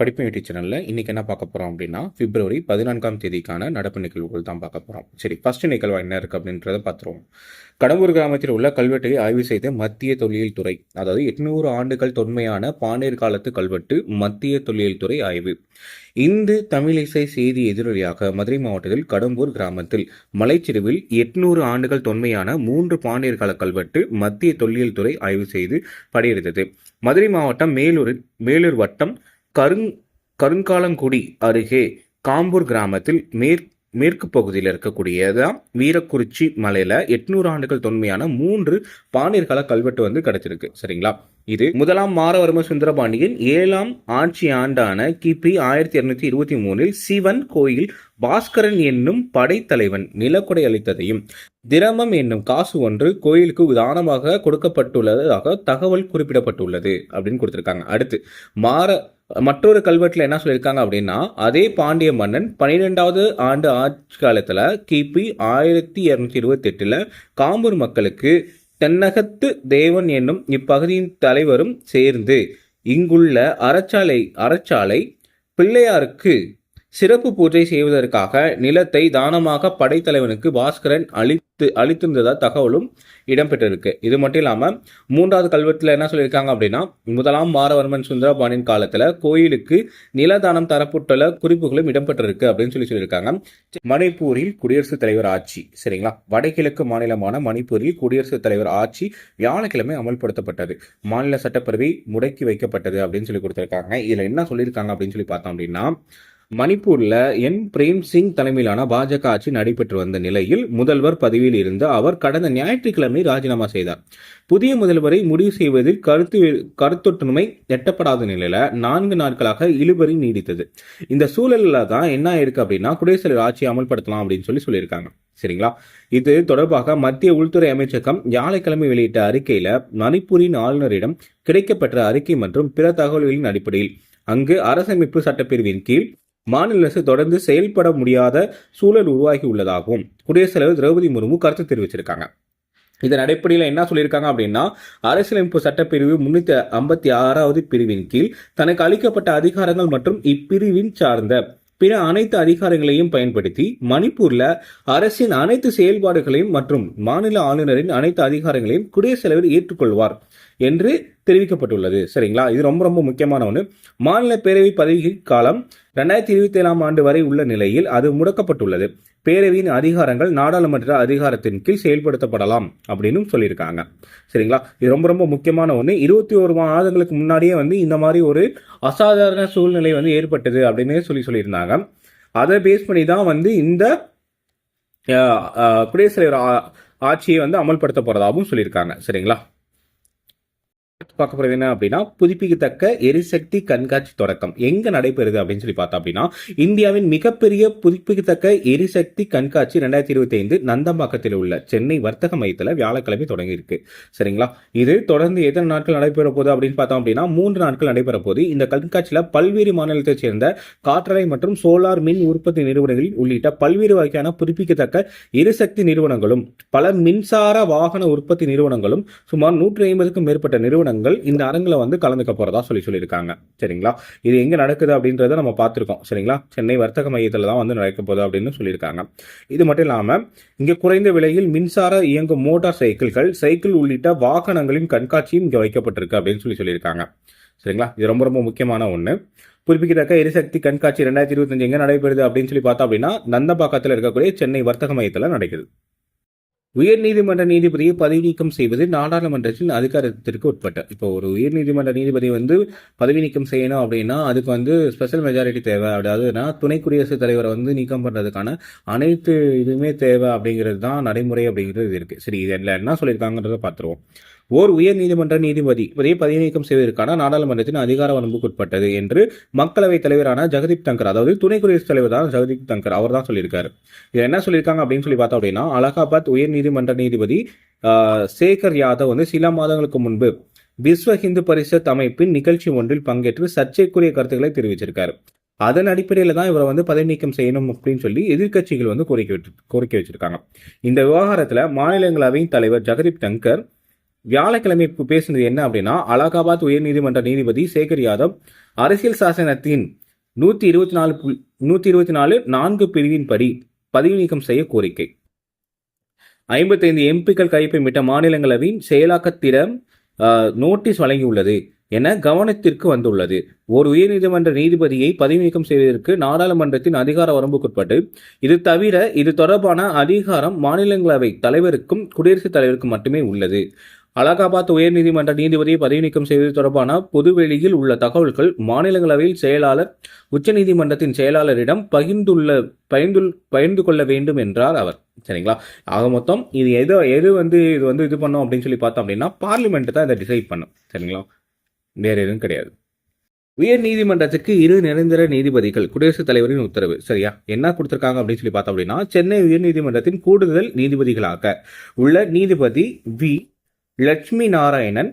படிப்பு யூடியூப் சேனலில் இன்றைக்கி என்ன பார்க்க போகிறோம் அப்படின்னா பிப்ரவரி பதினான்காம் தேதிக்கான நடப்பு நிகழ்வுகள் தான் பார்க்க போகிறோம் சரி ஃபர்ஸ்ட் நிகழ்வா என்ன இருக்குது அப்படின்றத பார்த்துருவோம். கடம்பூர் கிராமத்தில் உள்ள கல்வெட்டை ஆய்வு செய்த மத்திய தொல்லியல் துறை அதாவது எட்நூறு ஆண்டுகள் தொன்மையான பாண்டியர் காலத்து கல்வெட்டு மத்திய தொல்லியல் துறை ஆய்வு. இந்து தமிழிசை செய்தி எதிரொலியாக மதுரை மாவட்டத்தில் கடம்பூர் கிராமத்தில் மலைச்சரிவில் எட்நூறு ஆண்டுகள் தொன்மையான மூன்று பாண்டியர் கால கல்வெட்டு மத்திய தொல்லியல் துறை ஆய்வு செய்து படையெடுத்தது. மதுரை மாவட்டம் மேலூர் மேலூர் வட்டம் கருங் கருங்காலங்குடி அருகே காம்பூர் கிராமத்தில் மேற் மேற்கு பகுதியில் இருக்கக்கூடியதான் வீரக்குறிச்சி மலையில எட்நூறு ஆண்டுகள் தொன்மையான மூன்று பாணியர்கள கல்வெட்டு வந்து கிடைச்சிருக்கு. சரிங்களா? இது முதலாம் மாரவர்ம சுந்தரபாண்டியன் ஏழாம் ஆட்சி ஆண்டான கிபி ஆயிரத்தி இருநூத்தி இருபத்தி மூணில் சிவன் கோயில் பாஸ்கரன் என்னும் படைத்தலைவன் நிலக்கொடை அளித்ததையும் திரமம் என்னும் காசு ஒன்று கோயிலுக்கு தானமாக கொடுக்கப்பட்டுள்ளதாக தகவல் குறிப்பிடப்பட்டுள்ளது அப்படின்னு கொடுத்திருக்காங்க. அடுத்து மாற மற்றொரு கல்வெட்டில் என்ன சொல்லியிருக்காங்க அப்படின்னா அதே பாண்டிய மன்னன் பன்னிரெண்டாவது ஆண்டு ஆட்சி காலத்தில் கிபி ஆயிரத்தி இரநூத்தி இருபத்தெட்டில் காம்பூர் மக்களுக்கு தென்னகத்து தேவன் என்னும் இப்பகுதியின் தலைவரும் சேர்ந்து இங்குள்ள அறச்சாலை அறச்சாலை பிள்ளையாருக்கு சிறப்பு பூஜை செய்வதற்காக நிலத்தை தானமாக படைத்தலைவனுக்கு பாஸ்கரன் அளித்து அளித்திருந்ததா தகவலும் இடம்பெற்றிருக்கு. இது மட்டும் இல்லாமல் மூன்றாவது கல்வெட்டில் என்ன சொல்லியிருக்காங்க அப்படின்னா முதலாம் மாரவர்மன் சுந்தரபாணியின் காலத்தில் கோயிலுக்கு நிலதானம் தரப்பட்டுள்ள குறிப்புகளும் இடம்பெற்றிருக்கு அப்படின்னு சொல்லி சொல்லியிருக்காங்க. மணிப்பூரில் குடியரசுத் தலைவர் ஆட்சி சரிங்களா? வடகிழக்கு மாநிலமான மணிப்பூரில் குடியரசுத் தலைவர் ஆட்சி வியாழக்கிழமை அமல்படுத்தப்பட்டது. மாநில சட்டப்பேரவை முடக்கி வைக்கப்பட்டது அப்படின்னு சொல்லி கொடுத்துருக்காங்க. இதில் என்ன சொல்லியிருக்காங்க அப்படின்னு சொல்லி பார்த்தோம் அப்படின்னா மணிப்பூரில் என் பிரேம் சிங் தலைமையிலான பாஜக ஆட்சி நடைபெற்று வந்த நிலையில் முதல்வர் பதவியில் இருந்து அவர் கடந்த ஞாயிற்றுக்கிழமை ராஜினாமா செய்தார். புதிய முதல்வரை முடிவு செய்வதில் கருத்து கருத்தொற்றுமை எட்டப்படாத நிலையில நான்கு நாட்களாக இழுபறி நீடித்தது. இந்த சூழலில் தான் என்ன இருக்கு அப்படின்னா குடியரசு ஆட்சி அமல்படுத்தலாம் அப்படின்னு சொல்லி சொல்லியிருக்காங்க. சரிங்களா? இது தொடர்பாக மத்திய உள்துறை அமைச்சகம் வியாழக்கிழமை வெளியிட்ட அறிக்கையில மணிப்பூரின் ஆளுநரிடம் கிடைக்கப்பெற்ற அறிக்கை மற்றும் பிற தகவல்களின் அடிப்படையில் அங்கு அரசமைப்பு சட்டப்பிரிவின் கீழ் மாநில அரசு தொடர்ந்து செயல்பட முடியாத சூழல் உருவாகி உள்ளதாகவும் குடியரசுத் தலைவர் திரௌபதி முர்மு கருத்து தெரிவிச்சிருக்காங்க. இதன் அடிப்படையில் என்ன சொல்லியிருக்காங்க அப்படின்னா அரசியலமைப்பு சட்டப்பிரிவு முன்னூத்தி ஐம்பத்தி ஆறாவது பிரிவின் கீழ் தனக்கு அளிக்கப்பட்ட அதிகாரங்கள் மற்றும் இப்பிரிவின் சார்ந்த பிற அனைத்து அதிகாரங்களையும் பயன்படுத்தி மணிப்பூர்ல அரசின் அனைத்து செயல்பாடுகளையும் மற்றும் மாநில ஆளுநரின் அனைத்து அதிகாரங்களையும் குடியரசுத் தலைவர் ஏற்றுக்கொள்வார். என்று தெரிவிக்கப்பட்டுள்ளது. சரிங்களா? இது ரொம்ப ரொம்ப முக்கியமான ஒன்று மாநில பேரவை பதவி காலம் ரெண்டாயிரத்தி இருபத்தி ஏழாம் ஆண்டு வரை உள்ள நிலையில் அது முடக்கப்பட்டுள்ளது. பேரவையின் அதிகாரங்கள் நாடாளுமன்ற அதிகாரத்தின் கீழ் செயல்படுத்தப்படலாம் அப்படின்னு சொல்லியிருக்காங்க. சரிங்களா? இது ரொம்ப ரொம்ப முக்கியமான ஒன்று இருபத்தி ஒரு மாதங்களுக்கு முன்னாடியே வந்து இந்த மாதிரி ஒரு அசாதாரண சூழ்நிலை வந்து ஏற்பட்டது அப்படின்னு சொல்லி சொல்லியிருந்தாங்க. அதை பேஸ் பண்ணி தான் வந்து இந்த குடியரசுத் தலைவர் ஆட்சியை வந்து அமல்படுத்தப்படுறதாகவும் சொல்லியிருக்காங்க. சரிங்களா? பார்க்க போகிறது என்ன அப்படின்னா புதுப்பிக்கத்தக்க எரிசக்தி கண்காட்சி தொடக்கம். எங்கே நடைபெறுது அப்படின்னு சொல்லி பார்த்தோம் அப்படின்னா இந்தியாவின் மிகப்பெரிய புதுப்பிக்கத்தக்க எரிசக்தி கண்காட்சி ரெண்டாயிரத்தி இருபத்தி ஐந்து நந்தம்பாக்கத்தில் உள்ள சென்னை வர்த்தக மையத்தில் வியாழக்கிழமை தொடங்கி இருக்கு சரிங்களா? இது தொடர்ந்து எத்தனை நாட்கள் நடைபெற போகுது அப்படின்னு பார்த்தோம் அப்படின்னா மூன்று நாட்கள் நடைபெற போது இந்த கண்காட்சியில் பல்வேறு மாநிலத்தைச் சேர்ந்த காற்றலை மற்றும் சோலார் மின் உற்பத்தி நிறுவனங்களில் உள்ளிட்ட பல்வேறு வகையான புதுப்பிக்கத்தக்க எரிசக்தி நிறுவனங்களும் பல மின்சார வாகன உற்பத்தி நிறுவனங்களும் சுமார் நூற்றி ஐம்பதுக்கும் மேற்பட்ட நிறுவனங்கள் நிறுவனங்கள் இந்த அரங்கில் வந்து கலந்துக்க போறதா சொல்லி சொல்லியிருக்காங்க. சரிங்களா? இது எங்கே நடக்குது அப்படின்றத நம்ம பார்த்துருக்கோம். சரிங்களா? சென்னை வர்த்தக மையத்தில் தான் வந்து நடக்க போகுது அப்படின்னு சொல்லியிருக்காங்க. இது மட்டும் இல்லாமல் இங்கே குறைந்த விலையில் மின்சார இயங்கும் மோட்டார் சைக்கிள்கள் சைக்கிள் உள்ளிட்ட வாகனங்களின் கண்காட்சியும் இங்கே வைக்கப்பட்டிருக்கு அப்படின்னு சொல்லி சொல்லியிருக்காங்க. சரிங்களா? இது ரொம்ப ரொம்ப முக்கியமான ஒன்று புதுப்பிக்கத்தக்க எரிசக்தி கண்காட்சி ரெண்டாயிரத்தி இருபத்தஞ்சு எங்கே நடைபெறுது அப்படின்னு சொல்லி பார்த்தோம் அப்படின்னா நந்தபாக்கத்தில் இருக்கக்கூடிய சென்னை வர்த்தக மையத்தில் நடக்குது. உயர்நீதிமன்ற நீதிபதியை பதவி நீக்கம் செய்வது நாடாளுமன்றத்தின் அதிகாரத்திற்கு உட்பட்ட. இப்போ ஒரு உயர்நீதிமன்ற நீதிபதி வந்து பதவி நீக்கம் செய்யணும் அப்படின்னா அதுக்கு வந்து ஸ்பெஷல் மெஜாரிட்டி தேவை. அதாவதுனா துணை குடியரசுத் தலைவரை வந்து நீக்கம் பண்ணுறதுக்கான அனைத்து இதுவுமே தேவை அப்படிங்கிறது தான் நடைமுறை அப்படிங்கிறது இருக்குது சரி இதில் என்ன சொல்லியிருக்காங்கிறத பார்த்துருவோம். ஓர் உயர் நீதிமன்ற நீதிபதி இவரை பதவிநீக்கம் செய்வதற்கான நாடாளுமன்றத்தின் அதிகார வரம்புக்குட்பட்டது என்று மக்களவைத் தலைவரான ஜெகதீப் தங்கர் அதாவது துணை குடியரசுத் தலைவர் தான் ஜெகதீப் தங்கர் அவர் தான் சொல்லியிருக்காரு. இது என்ன சொல்லியிருக்காங்க அப்படின்னு சொல்லி பார்த்தோம் அப்படின்னா அலகாபாத் உயர் நீதிமன்ற நீதிபதி சேகர் யாதவ் வந்து சில மாதங்களுக்கு முன்பு விஸ்வ ஹிந்து பரிஷத் அமைப்பின் நிகழ்ச்சி ஒன்றில் பங்கேற்று சர்ச்சைக்குரிய கருத்துக்களை தெரிவிச்சிருக்காரு. அதன் அடிப்படையில் தான் இவரை வந்து பதவி நீக்கம் செய்யணும் அப்படின்னு சொல்லி எதிர்கட்சிகள் வந்து கோரிக்கை கோரிக்கை வச்சிருக்காங்க. இந்த விவகாரத்தில் மாநிலங்களவையின் தலைவர் ஜெகதீப் தங்கர் வியாழக்கிழமை பேசினது என்ன அப்படின்னா அலகாபாத் உயர்நீதிமன்ற நீதிபதி சேகர் யாதவ் அரசியல் சாசனத்தின் நூற்றி இருபத்தி நாலு நூற்றி இருபத்தி நாலு நான்கு பிரிவின்படி பதவி நீக்கம் செய்ய கோரிக்கை. ஐம்பத்தைந்து எம்பிக்கள் கைப்பை விட்ட மாநிலங்களவையின் செயலாக்கத்திடம் ஆஹ், நோட்டீஸ் வழங்கியுள்ளது என கவனத்திற்கு வந்துள்ளது. ஒரு உயர்நீதிமன்ற நீதிபதியை பதவி நீக்கம் செய்வதற்கு நாடாளுமன்றத்தின் அதிகார வரம்புக்குட்பட்டு இது தவிர இது தொடர்பான அதிகாரம் மாநிலங்களவை தலைவருக்கும் குடியரசுத் தலைவருக்கும் மட்டுமே உள்ளது. அலகாபாத் உயர்நீதிமன்ற நீதிபதியை பதவி நீக்கம் செய்வது தொடர்பான பொதுவெளியில் உள்ள தகவல்கள் மாநிலங்களவையில் செயலாளர் உச்சநீதிமன்றத்தின் செயலாளரிடம் பகிர்ந்துள்ள பகிர்ந்து பகிர்ந்து கொள்ள வேண்டும் என்றார் அவர். சரிங்களா? ஆக மொத்தம் இது எது எது வந்து இது வந்து இது பண்ணும் அப்படின்னு சொல்லி பார்த்தோம் அப்படின்னா பார்லிமெண்ட் தான் இதை டிசைட் பண்ணும். சரிங்களா? வேற எதுவும் கிடையாது. உயர் நீதிமன்றத்துக்கு இரு நிரந்தர நீதிபதிகள் குடியரசுத் தலைவரின் உத்தரவு. சரியா? என்ன கொடுத்துருக்காங்க அப்படின்னு சொல்லி பார்த்தோம் அப்படின்னா சென்னை உயர்நீதிமன்றத்தின் கூடுதல் நீதிபதிகளாக உள்ள நீதிபதி வி. லட்சுமி நாராயணன்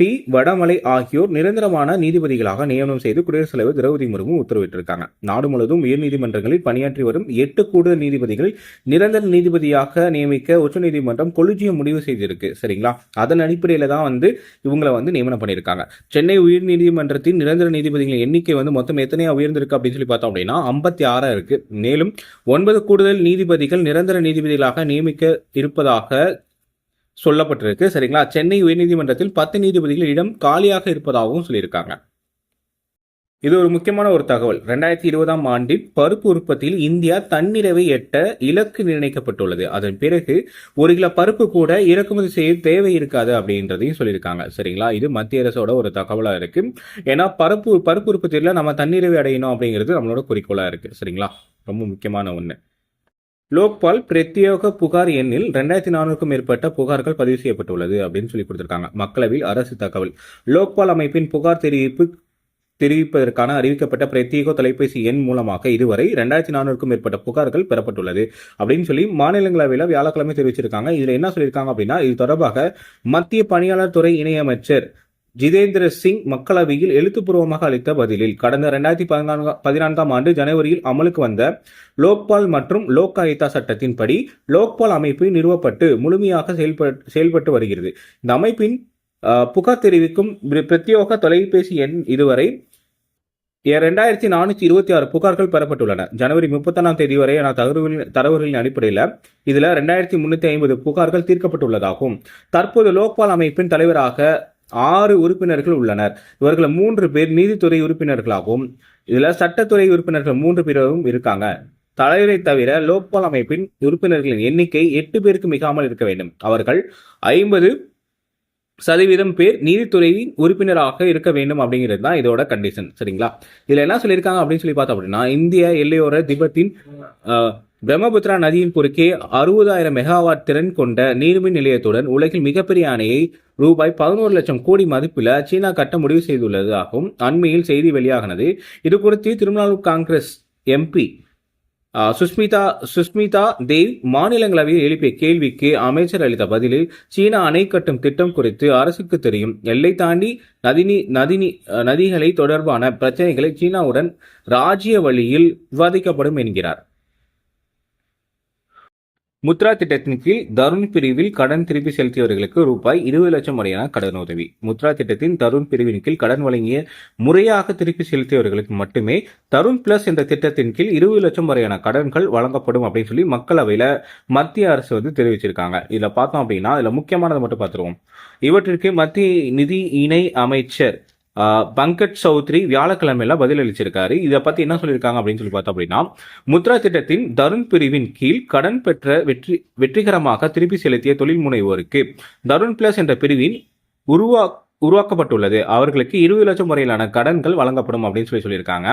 பி. வடமலை ஆகியோர் நிரந்தரமான நீதிபதிகளாக நியமனம் செய்து குடியரசுத் தலைவர் திரௌபதி முர்மு உத்தரவிட்டிருக்காங்க. நாடு முழுவதும் உயர்நீதிமன்றங்களில் பணியாற்றி வரும் எட்டு கூடுதல் நீதிபதிகள் நிரந்தர நீதிபதியாக நியமிக்க உச்சநீதிமன்றம் கொலிஜியம் முடிவு செய்திருக்கு. சரிங்களா? அதன் அடிப்படையில் தான் வந்து இவங்களை வந்து நியமனம் பண்ணியிருக்காங்க. சென்னை உயர்நீதிமன்றத்தின் நிரந்தர நீதிபதிகளின் எண்ணிக்கை வந்து மொத்தம் எத்தனையா உயர்ந்திருக்கு அப்படின்னு சொல்லி பார்த்தோம் அப்படின்னா ஐம்பத்தி ஆறா இருக்கு. மேலும் ஒன்பது கூடுதல் நீதிபதிகள் நிரந்தர நீதிபதிகளாக நியமிக்க இருப்பதாக சொல்லப்பட்டிருக்கு. சரிங்களா? சென்னை உயர்நீதிமன்றத்தில் பத்து நீதிபதிகள் இடம் காலியாக இருப்பதாகவும் சொல்லியிருக்காங்க. இது ஒரு முக்கியமான ஒரு தகவல். ரெண்டாயிரத்தி இருபதாம் ஆண்டில் பருப்பு உற்பத்தியில் இந்தியா தன்னிறைவை எட்ட இலக்கு நிர்ணயிக்கப்பட்டுள்ளது. அதன் பிறகு ஒரு கிலோ பருப்பு கூட இறக்குமதி செய்ய தேவை இருக்காது அப்படின்றதையும் சொல்லியிருக்காங்க. சரிங்களா? இது மத்திய அரசோட ஒரு தகவலாக இருக்கு. ஏன்னா பருப்பு பருப்பு உற்பத்தியில் நம்ம தன்னிறைவை அடையணும் அப்படிங்கிறது நம்மளோட குறிக்கோளாக இருக்கு. சரிங்களா? ரொம்ப முக்கியமான ஒன்று லோக்பால் பிரத்யேக புகார் எண்ணில் ரெண்டாயிரத்தி நானூறுக்கும் மேற்பட்ட புகார்கள் பதிவு செய்யப்பட்டுள்ளது அப்படின்னு சொல்லி கொடுத்திருக்காங்க. மக்களவையில் அரசு தகவல். லோக்பால் அமைப்பின் புகார் தெரிவிப்பு தெரிவிப்பதற்கான அறிவிக்கப்பட்ட பிரத்யேக தொலைபேசி எண் மூலமாக இதுவரை ரெண்டாயிரத்தி நானூறுக்கும் மேற்பட்ட புகார்கள் பெறப்பட்டுள்ளது அப்படின்னு சொல்லி மாநிலங்களவையில் வியாழக்கிழமை தெரிவிச்சிருக்காங்க. இதில் என்ன சொல்லியிருக்காங்க அப்படின்னா இது தொடர்பாக மத்திய பணியாளர் துறை இணையமைச்சர் ஜிதேந்திர சிங் மக்களவையில் எழுத்துப்பூர்வமாக அளித்த பதிலில் கடந்த ரெண்டாயிரத்தி பதினான்கு பதினான்காம் ஆண்டு ஜனவரியில் அமலுக்கு வந்த லோக்பால் மற்றும் லோக் ஆயுதா சட்டத்தின்படி லோக்பால் அமைப்பு நிறுவப்பட்டு முழுமையாக செயல்பட்டு செயல்பட்டு வருகிறது. இந்த அமைப்பின் புகார் தெரிவிக்கும் பிர- பிரத்யேக தொலைபேசி எண் இதுவரை ரெண்டாயிரத்தி நானூற்றி இருபத்தி ஆறு புகார்கள் பெறப்பட்டுள்ளன. ஜனவரி முப்பத்தொன்னாம் தேதி வரையான தகவல்களின் தரவுகளின் அடிப்படையில் இதில் ரெண்டாயிரத்தி முன்னூற்றி ஐம்பது புகார்கள் தீர்க்கப்பட்டுள்ளதாகும். தற்போது லோக்பால் அமைப்பின் தலைவராக ஆறு உறுப்பினர்கள் உள்ளனர். இவர்கள் மூன்று பேர் நீதித்துறை உறுப்பினர்களாகவும் இதில் சட்டத்துறை உறுப்பினர்கள் மூன்று பேரும் இருக்காங்க. தலைவரை தவிர லோக்பால் அமைப்பின் உறுப்பினர்களின் எண்ணிக்கை எட்டு பேருக்கு மிகாமல் இருக்க வேண்டும். அவர்கள் ஐம்பது சதவீதம் பேர் நீதித்துறையின் உறுப்பினராக இருக்க வேண்டும் அப்படிங்கிறது தான் இதோட கண்டிஷன் சரிங்களா? இதில் என்ன சொல்லியிருக்காங்க அப்படின்னு சொல்லி பார்த்தோம் அப்படின்னா இந்திய எல்லையோர திபெத்தின் பிரம்மபுத்திரா நதியின் குறுக்கே அறுபதாயிரம் மெகாவாட் திறன் கொண்ட நீர்மின் நிலையத்துடன் உலகில் மிகப்பெரிய அணையை ரூபாய் பதினோரு லட்சம் கோடி மதிப்பில் சீனா கட்ட முடிவு செய்துள்ளதாகவும் அண்மையில் செய்தி வெளியாகினது. இது குறித்து திருமணாலு காங்கிரஸ் எம்பி சுஷ்மிதா சுஷ்மிதா தேவ் மாநிலங்களவையில் எழுப்பிய கேள்விக்கு அமைச்சர் அளித்த பதிலில் சீனா அணை கட்டும் திட்டம் குறித்து அரசுக்கு தெரியும். எல்லை தாண்டி நதிநீ நதிநீ நதிகளை தொடர்பான பிரச்சனைகளை சீனாவுடன் ராஜ்ய வழியில் விவாதிக்கப்படும் என்கிறார். முத்ரா திட்டத்தின் கீழ் தருண் பிரிவில் கடன் திருப்பி செலுத்தியவர்களுக்கு ரூபாய் இருபது லட்சம் வரையான கடன் உதவி. முத்ரா திட்டத்தின் தருண் பிரிவின் கீழ் கடன் வழங்கிய முறையாக திருப்பி செலுத்தியவர்களுக்கு மட்டுமே தருண் பிளஸ் என்ற திட்டத்தின் கீழ் இருபது லட்சம் வரையான கடன்கள் வழங்கப்படும் அப்படின்னு சொல்லி மக்களவையில் மத்திய அரசு வந்து தெரிவிச்சிருக்காங்க. இதில் பார்த்தோம் அப்படின்னா இதில் முக்கியமானதை மட்டும் பார்த்துருவோம். இவற்றிற்கு மத்திய நிதி இணை அமைச்சர் பங்கட் பங்கஜ் சௌத்ரி வியாழக்கிழமையில பதிலளிச்சிருக்காரு. இதை பத்தி என்ன சொல்லியிருக்காங்க அப்படின்னு சொல்லி பார்த்தோம் அப்படின்னா முத்ரா திட்டத்தின் தருண் பிரிவின் கீழ் கடன் பெற்ற வெற்றி வெற்றிகரமாக திருப்பி செலுத்திய தொழில் முனைவோருக்கு தருண் பிளஸ் என்ற பிரிவின் உருவா உருவாக்கப்பட்டுள்ளது. அவர்களுக்கு இருபது லட்சம் முறையிலான கடன்கள் வழங்கப்படும் அப்படின்னு சொல்லி சொல்லியிருக்காங்க.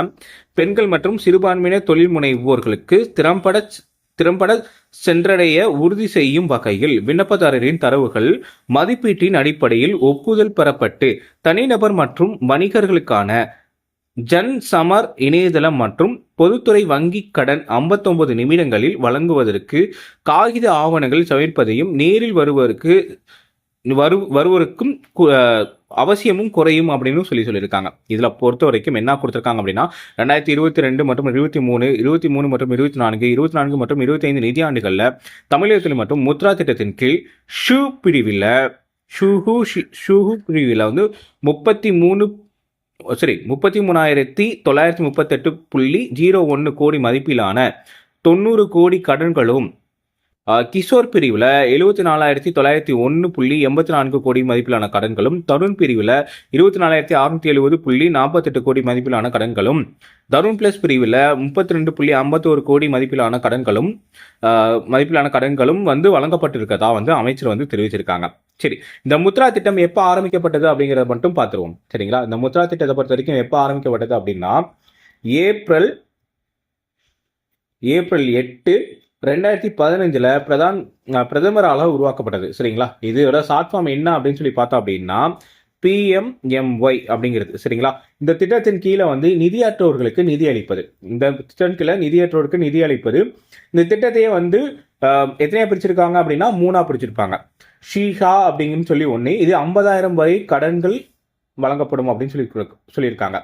பெண்கள் மற்றும் சிறுபான்மையினர் தொழில் முனைவோர்களுக்கு திறம்பட திறம்பட சென்றடைய உறுதி செய்யும் வகையில் விண்ணப்பதாரரின் தரவுகள் மதிப்பீட்டின் அடிப்படையில் ஒப்புதல் பெறப்பட்டு தனிநபர் மற்றும் வணிகர்களுக்கான ஜன் சமர் இணையதளம் மற்றும் பொதுத்துறை வங்கி கடன் 59 நிமிடங்களில் வழங்குவதற்கு காகித ஆவணங்கள் சமர்ப்பதையும் நேரில் வருவதற்கு வரு வருவோருக்கும் அவசியமும் குறையும் அப்படின்னு சொல்லி சொல்லியிருக்காங்க. இதில் பொறுத்த வரைக்கும் என்ன கொடுத்துருக்காங்க அப்படின்னா ரெண்டாயிரத்தி இருபத்தி ரெண்டு மற்றும் இருபத்தி மூணு இருபத்தி மூணு மற்றும் இருபத்தி நான்கு இருபத்தி நான்கு மற்றும் இருபத்தைந்து நிதியாண்டுகளில் தமிழகத்தில் மற்றும் முத்ரா திட்டத்தின் கீழ் ஷூ பிரிவில் ஷூஹு ஷி- ஷூஹு பிரிவில் வந்து முப்பத்தி மூணு சரி முப்பத்தி மூணாயிரத்தி தொள்ளாயிரத்தி முப்பத்தெட்டு புள்ளி ஜீரோ ஒன்று கோடி மதிப்பிலான தொண்ணூறு கோடி கடன்களும் கிஷோர் பிரிவில் எழுபத்தி நாலாயிரத்தி தொள்ளாயிரத்தி ஒன்று புள்ளி எண்பத்தி நான்கு கோடி மதிப்பிலான கடன்களும் தருண் பிரிவில் இருபத்தி நாலாயிரத்தி அறுநூத்தி எழுபது புள்ளி நாற்பத்தெட்டு கோடி மதிப்பிலான கடன்களும் தருண் பிளஸ் பிரிவில் முப்பத்தி ரெண்டு புள்ளி ஐம்பத்தோரு கோடி மதிப்பிலான கடன்களும் மதிப்பிலான கடன்களும் வந்து வழங்கப்பட்டிருக்கதா வந்து அமைச்சர் வந்து தெரிவிச்சிருக்காங்க. சரி இந்த முத்ரா திட்டம் எப்போ ஆரம்பிக்கப்பட்டது அப்படிங்கிறத மட்டும் பார்த்துருவோம். சரிங்களா? இந்த முத்ரா திட்டத்தை பொறுத்த வரைக்கும் எப்போ ஆரம்பிக்கப்பட்டது அப்படின்னா ஏப்ரல் ஏப்ரல் எட்டு ரெண்டாயிரத்தி பதினஞ்சில் பிரதான் பிரதமரால் உருவாக்கப்பட்டது. சரிங்களா? இதோட ஷார்ட் ஃபார்ம் என்ன அப்படின்னு சொல்லி பார்த்தோம் அப்படின்னா பிஎம்எம்ஒய் அப்படிங்கிறது. சரிங்களா? இந்த திட்டத்தின் கீழே வந்து நிதியற்றோர்களுக்கு நிதி அளிப்பது. இந்த திட்டத்தின் கீழே நிதியற்றோருக்கு நிதி அளிப்பது. இந்த திட்டத்தையே வந்து எத்தனையா பிரிச்சிருக்காங்க அப்படின்னா மூணா பிரிச்சிருப்பாங்க. ஷீஹா அப்படிங்கன்னு சொல்லி ஒன்று இது ஐம்பதாயிரம் வரை கடன்கள் வழங்கப்படும் அப்படின்னு சொல்லி சொல்லியிருக்காங்க.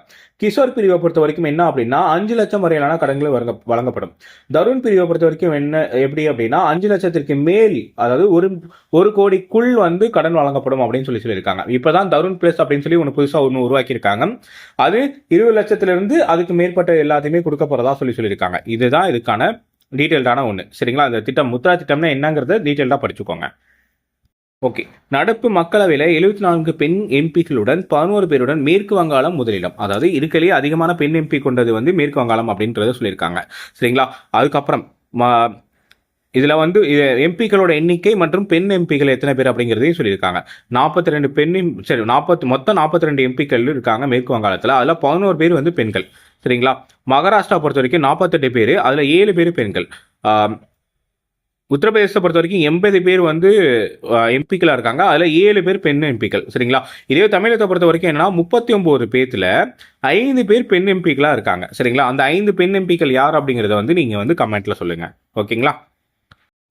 கிஷோர் பிரிவை பொறுத்த வரைக்கும் என்ன அப்படின்னா அஞ்சு லட்சம் வரையிலான கடன்கள் வழங்க வழங்கப்படும். தருண் பிரிவை பொறுத்த வரைக்கும் என்ன எப்படி அப்படின்னா அஞ்சு லட்சத்திற்கு மேல் அதாவது ஒரு ஒரு கோடிக்குள் வந்து கடன் வழங்கப்படும் அப்படின்னு சொல்லி சொல்லியிருக்காங்க. இப்போதான் தருண் பிளஸ் அப்படின்னு சொல்லி ஒன்று புதுசாக ஒன்று உருவாக்கியிருக்காங்க. அது இருபது லட்சத்திலிருந்து அதுக்கு மேற்பட்ட எல்லாத்தையுமே கொடுக்க போறதா சொல்லி சொல்லியிருக்காங்க. இதுதான் இதுக்கான டீட்டெயில்டான ஒன்று சரிங்களா? அந்த திட்டம் முத்ரா திட்டம்னா என்னங்கிறத டீட்டெயில்டாக படிச்சுக்கோங்க. ஓகே. நடப்பு மக்களவையில் எழுபத்தி நான்கு பெண் எம்பிக்களுடன் பதினோரு பேருடன் மேற்கு வங்காளம் முதலிடம். அதாவது இருக்கலையே அதிகமான பெண் எம்பி கொண்டது வந்து மேற்கு வங்காளம் அப்படின்றத சொல்லியிருக்காங்க. சரிங்களா? அதுக்கப்புறம் ம- வந்து எம்பிக்களோட எண்ணிக்கை மற்றும் பெண் எம்பிக்கள் எத்தனை பேர் அப்படிங்கிறதையும் சொல்லியிருக்காங்க. நாற்பத்தி ரெண்டு பெண் சரி நாற்பத்தி மொத்தம் நாற்பத்தி ரெண்டு எம்பிக்கள் இருக்காங்க மேற்கு வங்காளத்தில். அதில் பதினோரு பேர் வந்து பெண்கள். சரிங்களா? மகாராஷ்டிரா பொறுத்த வரைக்கும் நாற்பத்தெட்டு பேர் அதில் ஏழு பேர் பெண்கள். உத்தரப்பிரதேசத்தை பொறுத்த வரைக்கும் எண்பது பேர் வந்து எம்பிக்களாக இருக்காங்க. அதில் ஏழு பேர் பெண் எம்பிக்கள். சரிங்களா? இதே தமிழகத்தை பொறுத்த வரைக்கும் என்னன்னா முப்பத்தி ஒம்பது பேர்த்தில் ஐந்து பேர் பெண் எம்பிக்களாக இருக்காங்க. சரிங்களா? அந்த ஐந்து பெண் எம்பிக்கள் யார் அப்படிங்கிறத வந்து நீங்கள் வந்து கமெண்ட்டில் சொல்லுங்கள் ஓகேங்களா?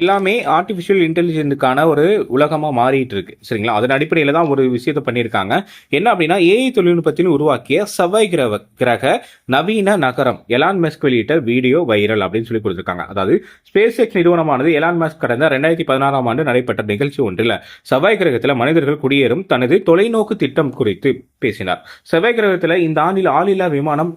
எல்லாமே ஆர்டிஃபிஷியல் இன்டெலிஜென்ட்டுக்கான ஒரு உலகமாக மாறிட்டு இருக்கு சரிங்களா? அதன் அடிப்படையில் தான் ஒரு விஷயத்தை பண்ணியிருக்காங்க. என்ன அப்படின்னா ஏஐ தொழில்நுட்பத்தில் உருவாக்கிய செவ்வாய் கிரக கிரக நவீன நகரம் எலான் மெஸ்க் வெளியிட்ட வீடியோ வைரல் அப்படின்னு சொல்லி கொடுத்துருக்காங்க. அதாவது ஸ்பேஸ் எக்ஸ் நிறுவனமானது எலான் மஸ்க் கடந்த ரெண்டாயிரத்தி பதினாறாம் ஆண்டு நடைபெற்ற நிகழ்ச்சி ஒன்றில் செவ்வாய் கிரகத்தில் மனிதர்கள் குடியேறும் தனது தொலைநோக்கு திட்டம் குறித்து பேசினார். செவ்வாய் கிரகத்தில் இந்த ஆண்டில் ஆளில்லா விமானம்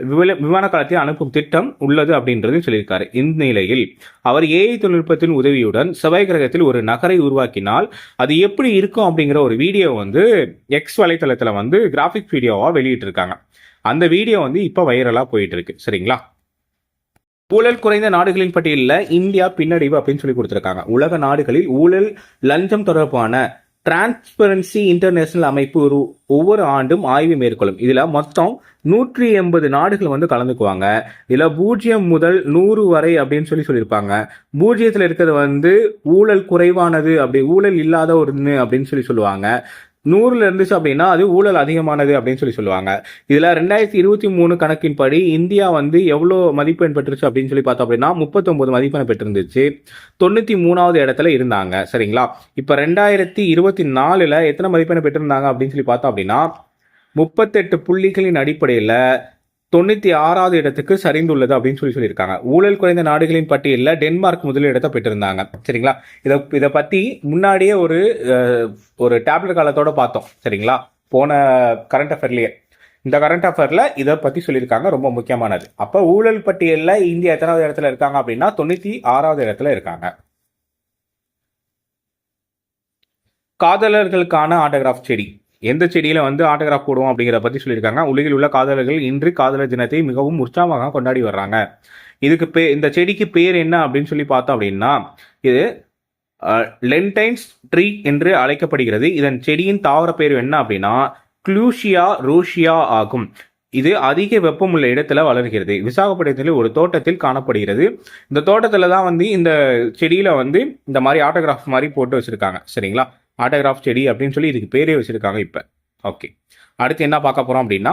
விமான காலத்தை அனுப்பும் திட்டம் உள்ளது அப்படின்றது சொல்லியிருக்காரு. இந்த நிலையில் அவர் ஏஐ தொழில்நுட்பத்தின் உதவியுடன் செவ்வாய் கிரகத்தில் ஒரு நகரை உருவாக்கினால் அது எப்படி இருக்கும் அப்படிங்கிற ஒரு வீடியோ வந்து எக்ஸ் வலைத்தளத்தில் வந்து கிராஃபிக் வீடியோவாக வெளியிட்டிருக்காங்க. அந்த வீடியோ வந்து இப்போ வைரலாக போயிட்டு இருக்கு சரிங்களா? ஊழல் குறைந்த நாடுகளின் பட்டியலில் இந்தியா பின்னடைவு அப்படின்னு சொல்லி கொடுத்துருக்காங்க. உலக நாடுகளில் ஊழல் லஞ்சம் தொடர்பான டிரான்ஸ்பரன்சி இன்டர்நேஷனல் அமைப்பு ஒரு ஒவ்வொரு ஆண்டும் ஆய்வு மேற்கொள்ளும். இதில் மொத்தம் நூற்றி எண்பது நாடுகள் வந்து கலந்துக்குவாங்க. இதில் பூஜ்ஜியம் முதல் நூறு வரை அப்படின்னு சொல்லி சொல்லியிருப்பாங்க. பூஜ்ஜியத்தில் இருக்கிறது வந்து ஊழல் குறைவானது அப்படி ஊழல் இல்லாத ஒன்று அப்படின்னு சொல்லி சொல்லுவாங்க. நூறுல இருந்துச்சு அப்படின்னா அது ஊழல் அதிகமானது அப்படின்னு சொல்லி சொல்லுவாங்க. இதுல ரெண்டாயிரத்தி இருபத்தி மூணு கணக்கின்படி இந்தியா வந்து எவ்வளோ மதிப்பெண் பெற்றுச்சு அப்படின்னு சொல்லி பார்த்தோம் அப்படின்னா முப்பத்தொன்பது மதிப்பெண் பெற்றிருந்துச்சு. தொண்ணூத்தி மூணாவது இடத்துல இருந்தாங்க. சரிங்களா? இப்போ ரெண்டாயிரத்தி இருபத்தி நாலுல எத்தனை மதிப்பெண் பெற்றிருந்தாங்க அப்படின்னு சொல்லி பார்த்தோம் அப்படின்னா முப்பத்தெட்டு புள்ளிகளின் அடிப்படையில் தொண்ணூற்றி ஆறாவது இடத்துக்கு சரிந்துள்ளது அப்படின்னு சொல்லி சொல்லியிருக்காங்க. ஊழல் குறைந்த நாடுகளின் பட்டியலில் டென்மார்க் முதலிடத்தை பெற்றிருந்தாங்க. சரிங்களா? இதை இதை பற்றி முன்னாடியே ஒரு ஒரு டேப்லெட் காலத்தோட பார்த்தோம். சரிங்களா? போன கரண்ட் அஃபேர்லேயே இந்த கரண்ட் அஃபேரில் இதை பற்றி சொல்லியிருக்காங்க. ரொம்ப முக்கியமானது. அப்போ ஊழல் பட்டியலில் இந்தியா எத்தனாவது இடத்துல இருக்காங்க அப்படின்னா தொண்ணூற்றி ஆறாவது இடத்துல இருக்காங்க. காதலர்களுக்கான ஆட்டோகிராஃப் செடி. எந்த செடியில் வந்து ஆட்டோகிராஃப் போடுவோம் அப்படிங்கிறத பற்றி சொல்லியிருக்காங்க. உலகில் உள்ள காதலர்கள் இன்று காதலர் தினத்தை மிகவும் உற்சாகமாக கொண்டாடி வர்றாங்க. இதுக்கு பே இந்த செடிக்கு பேர் என்ன அப்படின்னு சொல்லி பார்த்தோம் அப்படின்னா இது லென்டைன்ஸ் ட்ரீ என்று அழைக்கப்படுகிறது. இதன் செடியின் தாவர பேர் என்ன அப்படின்னா க்ளூஷியா ரோஷியா ஆகும். இது அதிக வெப்பமுள்ள இடத்துல வளர்கிறது. விசாகப்பட்டினத்தில் ஒரு தோட்டத்தில் காணப்படுகிறது. இந்த தோட்டத்தில் தான் வந்து இந்த செடியில் வந்து இந்த மாதிரி ஆட்டோகிராஃப் மாதிரி போட்டு வச்சுருக்காங்க. சரிங்களா? ஆட்டோகிராஃப் செடி அப்படின்னு சொல்லி இதுக்கு பேரே வச்சுருக்காங்க இப்போ. ஓகே அடுத்து என்ன பார்க்க போகிறோம் அப்படின்னா